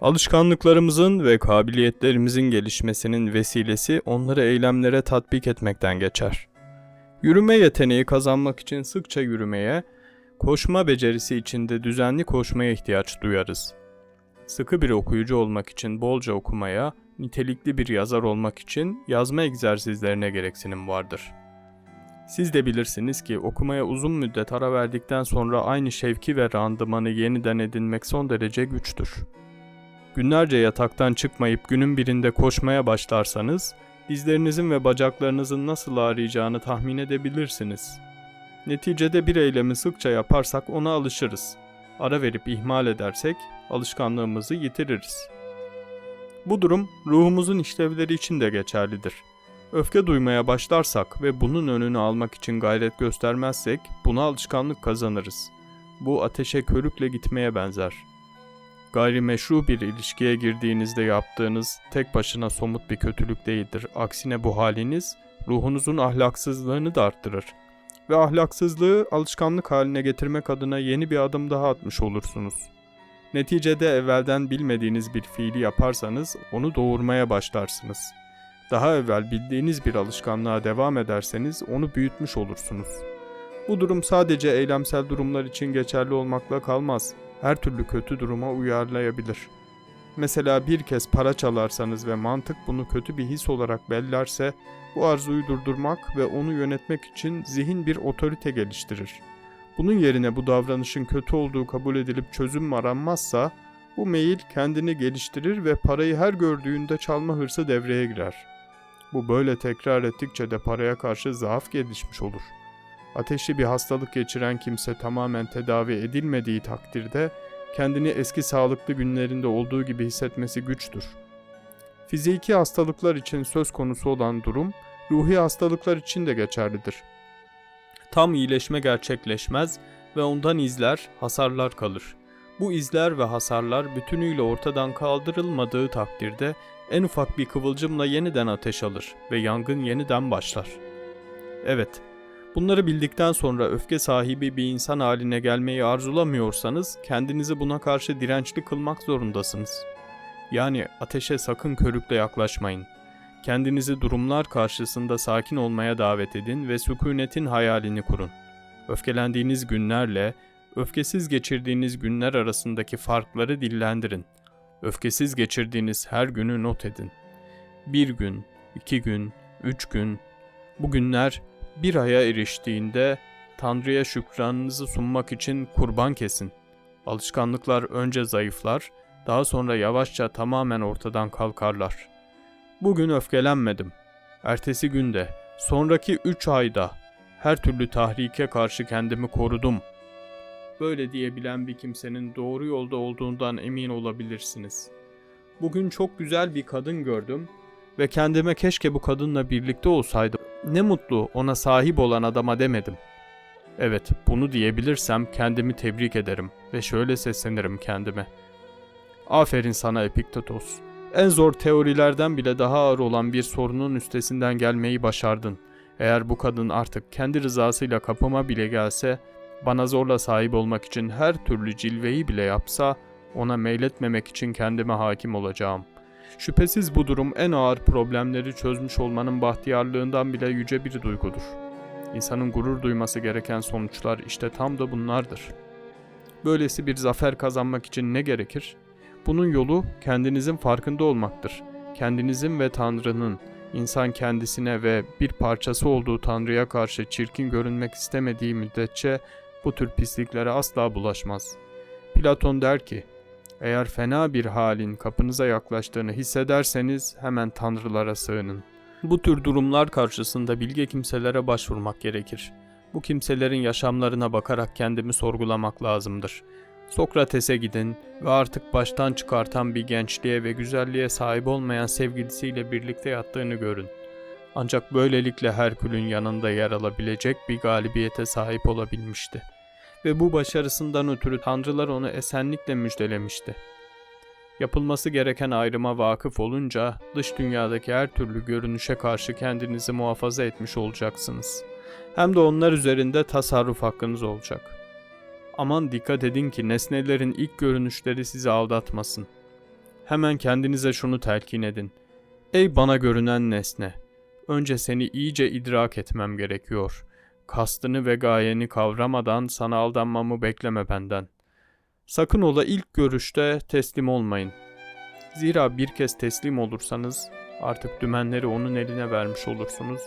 Alışkanlıklarımızın ve kabiliyetlerimizin gelişmesinin vesilesi onları eylemlere tatbik etmekten geçer. Yürüme yeteneği kazanmak için sıkça yürümeye, koşma becerisi için de düzenli koşmaya ihtiyaç duyarız. Sıkı bir okuyucu olmak için bolca okumaya, nitelikli bir yazar olmak için yazma egzersizlerine gereksinim vardır. Siz de bilirsiniz ki okumaya uzun müddet ara verdikten sonra aynı şevki ve randımanı yeniden edinmek son derece güçtür. Günlerce yataktan çıkmayıp günün birinde koşmaya başlarsanız, dizlerinizin ve bacaklarınızın nasıl ağrıyacağını tahmin edebilirsiniz. Neticede bir eylemi sıkça yaparsak ona alışırız. Ara verip ihmal edersek alışkanlığımızı yitiririz. Bu durum ruhumuzun işlevleri için de geçerlidir. Öfke duymaya başlarsak ve bunun önünü almak için gayret göstermezsek buna alışkanlık kazanırız. Bu ateşe körükle gitmeye benzer. Gayrimeşru bir ilişkiye girdiğinizde yaptığınız tek başına somut bir kötülük değildir. Aksine bu haliniz ruhunuzun ahlaksızlığını da arttırır. Ve ahlaksızlığı alışkanlık haline getirmek adına yeni bir adım daha atmış olursunuz. Neticede evvelden bilmediğiniz bir fiili yaparsanız onu doğurmaya başlarsınız. Daha evvel bildiğiniz bir alışkanlığa devam ederseniz onu büyütmüş olursunuz. Bu durum sadece eylemsel durumlar için geçerli olmakla kalmaz. Her türlü kötü duruma uyarlayabilir. Mesela bir kez para çalarsanız ve mantık bunu kötü bir his olarak bellerse bu arzuyu durdurmak ve onu yönetmek için zihin bir otorite geliştirir. Bunun yerine bu davranışın kötü olduğu kabul edilip çözüm aranmazsa bu meyil kendini geliştirir ve parayı her gördüğünde çalma hırsı devreye girer. Bu böyle tekrar ettikçe de paraya karşı zaaf gelişmiş olur. Ateşli bir hastalık geçiren kimse tamamen tedavi edilmediği takdirde kendini eski sağlıklı günlerinde olduğu gibi hissetmesi güçtür. Fiziki hastalıklar için söz konusu olan durum, ruhi hastalıklar için de geçerlidir. Tam iyileşme gerçekleşmez ve ondan izler, hasarlar kalır. Bu izler ve hasarlar bütünüyle ortadan kaldırılmadığı takdirde en ufak bir kıvılcımla yeniden ateş alır ve yangın yeniden başlar. Evet, bunları bildikten sonra öfke sahibi bir insan haline gelmeyi arzulamıyorsanız kendinizi buna karşı dirençli kılmak zorundasınız. Yani ateşe sakın körükle yaklaşmayın. Kendinizi durumlar karşısında sakin olmaya davet edin ve sükunetin hayalini kurun. Öfkelendiğiniz günlerle, öfkesiz geçirdiğiniz günler arasındaki farkları dillendirin. Öfkesiz geçirdiğiniz her günü not edin. Bir gün, iki gün, üç gün. Bu günler bir aya eriştiğinde Tanrı'ya şükranınızı sunmak için kurban kesin. Alışkanlıklar önce zayıflar, daha sonra yavaşça tamamen ortadan kalkarlar. Bugün öfkelenmedim. Ertesi günde, sonraki üç ayda her türlü tahrike karşı kendimi korudum. Böyle diyebilen bir kimsenin doğru yolda olduğundan emin olabilirsiniz. Bugün çok güzel bir kadın gördüm ve kendime keşke bu kadınla birlikte olsaydım. Ne mutlu ona sahip olan adama demedim. Evet, bunu diyebilirsem kendimi tebrik ederim ve şöyle seslenirim kendime. Aferin sana Epiktetos. En zor teorilerden bile daha ağır olan bir sorunun üstesinden gelmeyi başardın. Eğer bu kadın artık kendi rızasıyla kapıma bile gelse, bana zorla sahip olmak için her türlü cilveyi bile yapsa, ona meyletmemek için kendime hakim olacağım. Şüphesiz bu durum en ağır problemleri çözmüş olmanın bahtiyarlığından bile yüce bir duygudur. İnsanın gurur duyması gereken sonuçlar işte tam da bunlardır. Böylesi bir zafer kazanmak için ne gerekir? Bunun yolu kendinizin farkında olmaktır. Kendinizin ve Tanrı'nın, insan kendisine ve bir parçası olduğu Tanrı'ya karşı çirkin görünmek istemediği müddetçe bu tür pisliklere asla bulaşmaz. Platon der ki, eğer fena bir halin kapınıza yaklaştığını hissederseniz hemen tanrılara sığının. Bu tür durumlar karşısında bilge kimselere başvurmak gerekir. Bu kimselerin yaşamlarına bakarak kendimi sorgulamak lazımdır. Sokrates'e gidin ve artık baştan çıkartan bir gençliğe ve güzelliğe sahip olmayan sevgilisiyle birlikte yattığını görün. Ancak böylelikle Herkül'ün yanında yer alabilecek bir galibiyete sahip olabilmişti. Ve bu başarısından ötürü tanrılar onu esenlikle müjdelemişti. Yapılması gereken ayrıma vakıf olunca dış dünyadaki her türlü görünüşe karşı kendinizi muhafaza etmiş olacaksınız. Hem de onlar üzerinde tasarruf hakkınız olacak.'' Aman dikkat edin ki nesnelerin ilk görünüşleri sizi aldatmasın. Hemen kendinize şunu telkin edin. Ey bana görünen nesne, önce seni iyice idrak etmem gerekiyor. Kastını ve gayeni kavramadan sana aldanmamı bekleme benden. Sakın ola ilk görüşte teslim olmayın. Zira bir kez teslim olursanız artık dümenleri onun eline vermiş olursunuz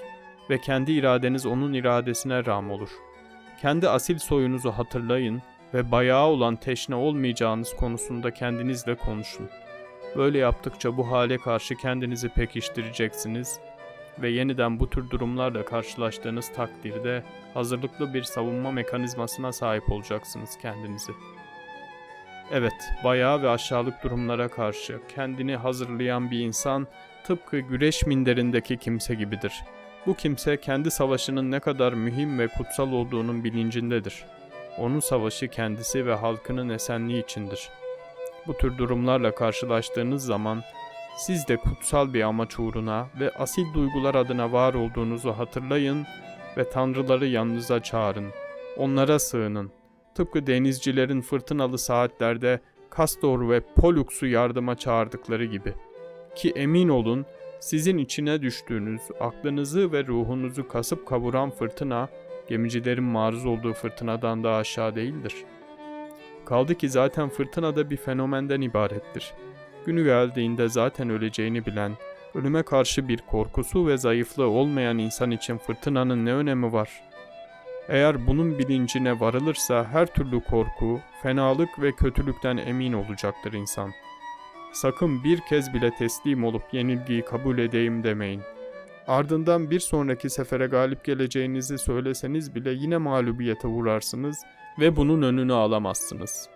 ve kendi iradeniz onun iradesine ram olur. Kendi asil soyunuzu hatırlayın ve bayağı olan teşne olmayacağınız konusunda kendinizle konuşun. Böyle yaptıkça bu hale karşı kendinizi pekiştireceksiniz ve yeniden bu tür durumlarla karşılaştığınız takdirde hazırlıklı bir savunma mekanizmasına sahip olacaksınız kendinizi. Evet, bayağı ve aşağılık durumlara karşı kendini hazırlayan bir insan tıpkı güreş minderindeki kimse gibidir. Bu kimse kendi savaşının ne kadar mühim ve kutsal olduğunun bilincindedir. Onun savaşı kendisi ve halkının esenliği içindir. Bu tür durumlarla karşılaştığınız zaman siz de kutsal bir amaç uğruna ve asil duygular adına var olduğunuzu hatırlayın ve tanrıları yanınıza çağırın. Onlara sığının. Tıpkı denizcilerin fırtınalı saatlerde Kastor ve Pollux'u yardıma çağırdıkları gibi. Ki emin olun sizin içine düştüğünüz, aklınızı ve ruhunuzu kasıp kavuran fırtına, gemicilerin maruz olduğu fırtınadan daha aşağı değildir. Kaldı ki zaten fırtına da bir fenomenden ibarettir. Günü geldiğinde zaten öleceğini bilen, ölüme karşı bir korkusu ve zayıflığı olmayan insan için fırtınanın ne önemi var? Eğer bunun bilincine varılırsa her türlü korku, fenalık ve kötülükten emin olacaktır insan. Sakın bir kez bile teslim olup yenilgiyi kabul edeyim demeyin. Ardından bir sonraki sefere galip geleceğinizi söyleseniz bile yine mağlubiyete uğrarsınız ve bunun önünü alamazsınız.